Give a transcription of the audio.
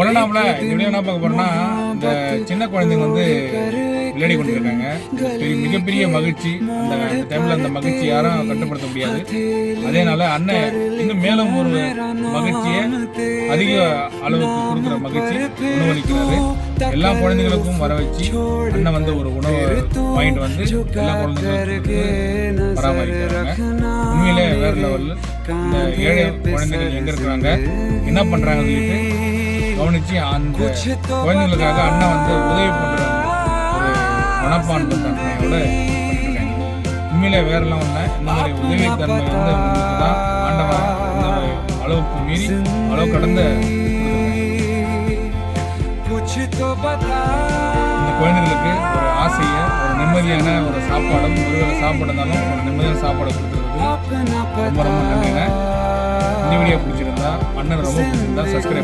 ஒன்னாமல இந்த என்ன பார்க்க போறோம்னா இந்த சின்ன குழந்தைங்க வந்து விளையாடி கொண்டிருக்காங்க. பெரிய மிகப்பெரிய மகிழ்ச்சி. அந்த டைம்ல அந்த மகிழ்ச்சி யாரும் கட்டுப்படுத்த முடியாது. அதேனால அண்ணன் இன்னும் மேலும் ஒரு மகிழ்ச்சியை அதிக அளவுக்கு கொடுக்குற மகிழ்ச்சி உணவளிக்கிறாரு எல்லா குழந்தைகளுக்கும் வர வச்சு அண்ணன் வந்து ஒரு உணவு பாயிண்ட் வந்து எல்லா குழந்தைகளுக்கும் பராமரிக்கிறாங்க. உண்மையிலே வேற லெவலில் இந்த ஏழை குழந்தைகள் எங்க இருக்கிறாங்க? என்ன பண்றாங்கன்னு சொல்லிட்டு கவனிச்சு அந்த குழந்தைகளுக்காக அண்ணா வந்து உதவி பண்ணுறாங்க ஒரு மனப்பான்பு தன்மையோட பண்ணிருக்காங்க உண்மையிலே வேற இல்லை. இந்த மாதிரி உதவி தன்மை வந்து உங்களுக்கு தான் ஆண்டவன் இந்த அளவுக்கு மீறி அளவு கடந்த இந்த குழந்தைகளுக்கு ஒரு ஆசையை ஒரு நிம்மதியான ஒரு சாப்பாடும் ஒருவேளை சாப்பாடு இருந்தாலும் ஒரு நிம்மதியான சாப்பாடு கொடுத்துருக்கு ரொம்ப ரொம்ப நன்றிங்க இந்த வீடியோ பிடிச்சிருந்தா அண்ணன் ரொம்ப பிடிச்சிருந்தா சப்ஸ்கிரைப்